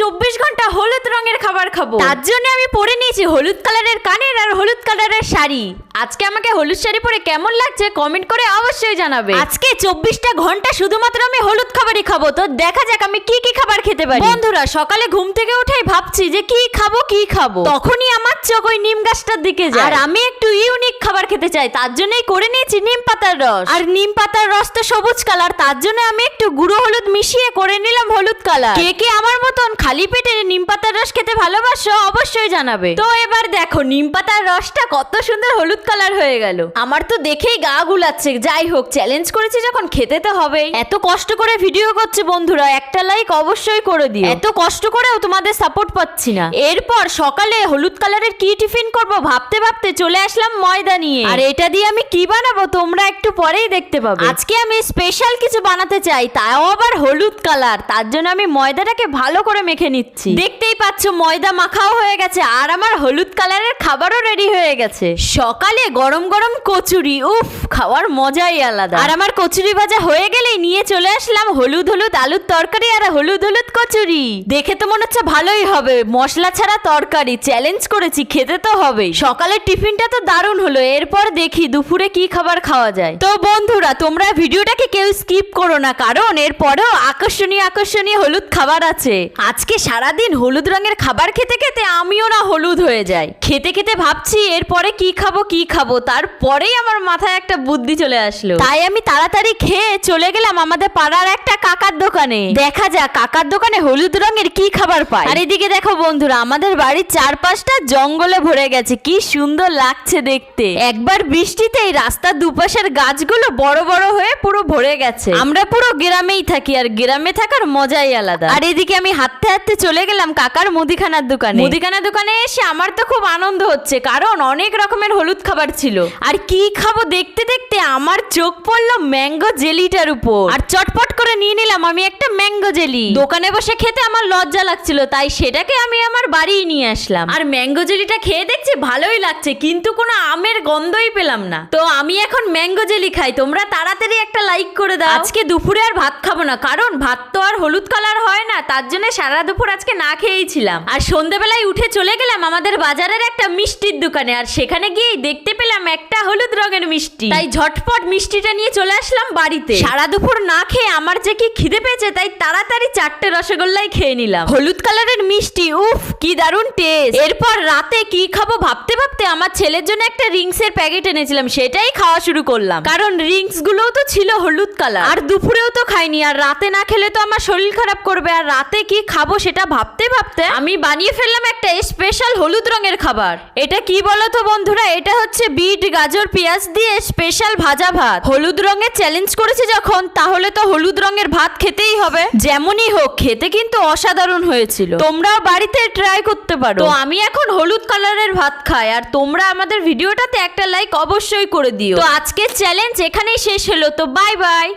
চব্বিশ ঘণ্টা হলুদ রঙের খাবার খাব। তার জন্য আমি পরে নিয়েছি হলুদ কালারের কানের আর হলুদ কালারের শাড়ি। আজকে আমাকে হলুদ শাড়ি পরে কেমন লাগছে কমেন্ট করে অবশ্যই জানাবে। আজকে চব্বিশটা ঘণ্টা শুধুমাত্র আমি হলুদ খাবারই খাব তো দেখা যাক আমি কি কি খাবার খেতে পারি। বন্ধুরা সকালে ঘুম থেকে উঠেই ভাবছি যে কি খাব কি খাব। তখনই আমার চোখ ওই নিম গাছটার দিকে যায়। আর আমি একটু ইউনিক খাবার খেতে চাই তার জন্যই করে নিয়েছি নিম পাতার রস। আর নিম পাতার রস তো সবুজ কালার তার জন্য আমি একটু গুঁড়ো হলুদ মিশিয়ে করে নিলাম হলুদ কালার কে কে আমার মতন খালি পেটে নিম পাতার রস খেতে ভালোবাসো অবশ্যই জানাবে। তো এবার দেখো নিম পাতার রসটা কত সুন্দর হলুদ কালার হয়ে গেল। আমার তো দেখেই গা গুলাচ্ছে যাই হোক চ্যালেঞ্জ করেছি যখন খেতে তো হবেই। এত কষ্ট করে ভিডিও করছে বন্ধুরা একটা লাইক অবশ্যই করে দিও। এত কষ্ট করেও তোমাদের সাপোর্ট পাচ্ছি না। এরপর সকালে হলুদ কালারের কি টিফিন করব ভাবতে ভাবতে চলে আসলাম ময়দা নিয়ে। আর এটা দিয়ে আমি কি বানাবো? তোমরা একটু পরেই দেখতে পাবে। আজকে আমি স্পেশাল কিছু বানাতে চাই তাও আবার হলুদ কালার তার জন্য আমি ময়দাটাকে ভালো করে মেখে নিচ্ছি। দেখতেই পাচ্ছ ময়দা মাখাও হয়ে গেছে আর আমার হলুদ কালারের খাবারও রেডি হয়ে গেছে। সকালে গরম গরম কচুরি উফ খাওয়ার মজাই আলাদা। আর আমার কচুরি ভাজা হয়ে গেলেই নিয়ে চলে আসলাম হলুদ হলুদ আলুর তরকারি আর হলুদ হলুদ কচুরি। দেখে তো মনে হচ্ছে ভালোই হবে মশলা ছাড়া তরকারি চ্যালেঞ্জ করেছি খেতে তো হবেই। সকালের টিফিনটা তো দারুণ হলো। এরপর দেখি দুপুরে কি খাবার খাওয়া যায়। তো বন্ধুরা, তোমরা ভিডিওটাকে কেউ স্কিপ করো না, কারণ এরপরেও আকর্ষণীয় আকর্ষণীয় হলুদ খাবার আছে। আজকে সারাদিন হলুদ রঙের খাবার খেতে খেতে আমিও না হলুদ হয়ে যাই। খেতে খেতে ভাবছি এরপরে কি খাব কি খাব, তারপরেই আমার মাথায় একটা বুদ্ধি চলে আসলো। তাই আমি তাড়াতাড়ি খেয়ে চলে গেলাম আমাদের পাড়ার একটা কাকার দোকানে। দেখা যাক কাকার দোকানে হলুদ রঙের কি খাবার পায় আর এদিকে দেখো বন্ধুরা, আমাদের বাড়ির চারপাশটা জঙ্গলে ভরে গেছে। কি সুন্দর লাগছে দেখতে। একবার বৃষ্টিতে এই রাস্তার দুপাশের গাছগুলো বড় বড় হয়ে পুরো ভরে গেছে। আমরা পুরো গ্রামেই থাকি আর গ্রামে থাকার মজাই আলাদা। আর এদিকে আমি হাঁটতে হাঁটতে চলে গেলাম কাকার মুদিখানার দোকানে। মুদিখানার দোকানে এসে আমার তো খুব আনন্দ হচ্ছে, কারণ অনেক রকমের হলুদ খাবার ছিল। আর কি খাব দেখতে দেখতে আমার চোখ পড়ল ম্যাঙ্গো জেলিটার উপর। আর চটপট করে নিয়ে নিলাম আমি একটা ম্যাঙ্গো জেলি। দোকানে বসে খেতে আমার লজ্জা লাগছিল, তাই সেটাকে আমি আমার বাড়ি নিয়ে আসলাম। আর ম্যাঙ্গো জেলিটা খেয়ে দেখছি ভালোই লাগছে, কিন্তু কোনো আমের গন্ধই পেলাম না। তো আমি এখন ম্যাঙ্গো জেলি খাই তোমরা তাড়াতাড়ি একটা লাইক করে দাও। আজকে দুপুরে আর ভাত খাব না কারণ ভাত তো আর হলুদ কালার হয় না তার জন্য সারা দুপুর আজকে না খেয়েই ছিলাম আর সন্ধেবেলায় উঠে চলে গেলাম আমাদের বাজারের একটা মিষ্টির দোকানে আর সেখানে গিয়েই দেখতে পেলাম একটা হলুদ রঙের মিষ্টি। তাই ঝটপট মিষ্টিটা নিয়ে চলে আসলাম বাড়িতে। সারা দুপুর না খেয়ে আমার যে কি খিদে পেয়েছে তাই তাড়াতাড়ি চারটে রসগোল্লাই খেয়ে নিলাম। হলুদ কালারের মিষ্টি উফ কি দারুণ টেস্ট এরপর রাতে কি খাব ভাবতে ভাবতে আমার ছেলের জন্য একটা রিংস এর প্যাকেট এনেছিলাম, সেটাই খাওয়া শুরু করলাম। কারণ রিংস গুলোও তো ছিল হলুদ কালার। আর দুপুরেও তো খাইনি, আর রাতে না খেলে তো আমার শরীর খারাপ করবে, আর রাতে কি খাব সেটা ভাবতে ভাবতে আমি বানিয়ে ফেললাম একটা স্পেশাল হলুদ রঙের খাবার। এটা কি বলো তো বন্ধুরা? এটা হচ্ছে বিট, গাজর, পেঁয়াজ দিয়ে স্পেশাল ভাজা ভাত। হলুদ রঙের চ্যালেঞ্জ করেছে যখন, তাহলে তো হলুদ রঙের ভাত খেতেই হবে। যেমনই হোক, খেতে কিন্তু অসাধারণ হয়েছিল। তোমরাও বাড়িতে ট্রাই করতে পারো। তো আমি এখন হলুদ কালারের ভাত খাই, আর তোমরা আমাদের ভিডিওটাতে একটা লাইক অবশ্যই করে দিও। তো আজকের চ্যালেঞ্জ এখানেই শেষ হলো। তো বাই বাই